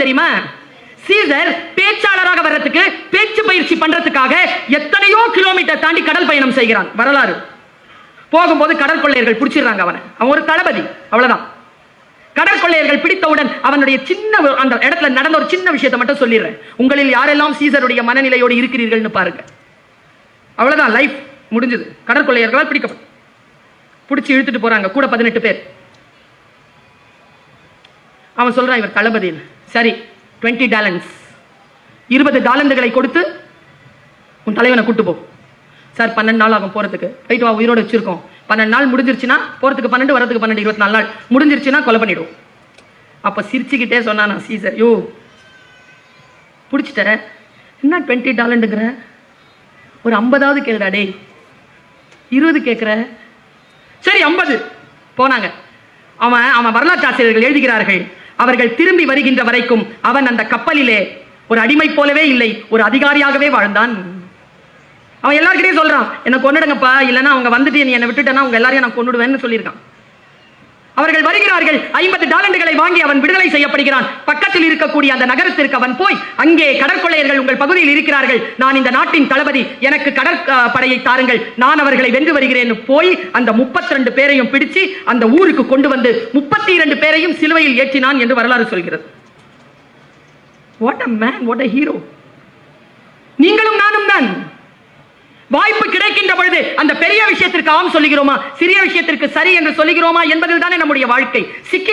சம்பவம் தெரியுமா? சீசர் பேச்சாளராக வர்றதுக்கு பேச்சு பயிற்சி பண்றதுக்காக எத்தனையோ கிலோமீட்டர் தாண்டி கடல் பயணம் செய்கிறான் வரலாறு. போகும்போது கடல் கொள்ளையர்கள் பிடிச்சிடுறாங்க அவனை. அவன் ஒரு தளபதி அவ்வளவுதான். கடற்கொள்ளையர்கள் பிடித்தவுடன் அவனுடைய சின்ன அந்த இடத்துல நடந்த ஒரு சின்ன விஷயத்தை மட்டும் சொல்லிடுறேன். உங்களில் யாரெல்லாம் சீசருடைய மனநிலையோடு இருக்கிறீர்கள்னு பாருங்க. அவ்வளவுதான் லைஃப் முடிஞ்சது. கடற்கொள்ளையர்களால் பிடிக்கப்படும் பிடிச்சி இழுத்துட்டு போறாங்க. கூட பதினெட்டு பேர். அவன் சொல்றான் இவர் தளபதி சரி 20 டாலன்ஸ் இருபது டாலந்துகளை கொடுத்து உன் தலைவனை கூட்டு போ. சார் பன்னெண்டு நாள் ஆகும் போகிறதுக்கு ரைட் வா உயிரோடு வச்சுருக்கோம். பன்னெண்டு நாள் முடிஞ்சிருச்சுன்னா போறதுக்கு பன்னெண்டு வரதுக்கு பன்னெண்டு இருபத்தி நாலு நாள். முடிஞ்சிருச்சுன்னா கொலை பண்ணிடுவோம். அப்போ சிரிச்சுக்கிட்டே சொன்னானா சீசர் யோ பிடிச்சிட்ட. என்ன டுவெண்ட்டி டாலண்டுங்கிற ஒரு ஐம்பதாவது கேளுடா டேய். இருபது கேட்குற சரி ஐம்பது. போனாங்க. அவன் அவன் வரலாற்று ஆசிரியர்கள் எழுதுகிறார்கள். அவர்கள் திரும்பி வருகின்ற வரைக்கும் அவன் அந்த கப்பலிலே ஒரு அடிமை போலவே இல்லை ஒரு அதிகாரியாகவே வாழ்ந்தான். அவன் எல்லார்கிட்டயும் சொல்றான் என்ன கொண்டுடுங்கப்பா இல்லைன்னா அவங்க வந்துட்டு நீ என்னை விட்டுட்டேன்னா அவங்க எல்லாரையும் நான் கொண்டுடுவேன்னு சொல்லியிருக்கான். அவர்கள் வருகிறார்கள். ஐம்பது டாலண்டுகளை வாங்கி அவன் விடுதலை செய்யப்படுகிறான். பக்கத்தில் இருக்கக்கூடிய அந்த நகரத்திற்கு அவன் போய் அங்கே கடற்கொள்ளையர்கள் உங்கள் பகுதியில் இருக்கிறார்கள். நான் இந்த நாட்டின் தளபதி எனக்கு கடற்படையை தாருங்கள். நான் அவர்களை வென்று வருகிறேன் போய் அந்த 32 பேரையும் பிடிச்சு அந்த ஊருக்கு கொண்டு வந்து முப்பத்தி இரண்டு பேரையும் சிலுவையில் ஏற்றினான் என்று வரலாறு சொல்கிறது. What a man what a hero நீங்களும் நானும் தான். வாய்ப்பு கிடைக்கின்ற பொழுது அந்த சொல்லுகிறோமா? சிறிய விஷயத்திற்கு சரி என்று சொல்லுகிறோமா என்பதில் தானே நம்முடைய வாழ்க்கை. சிக்கி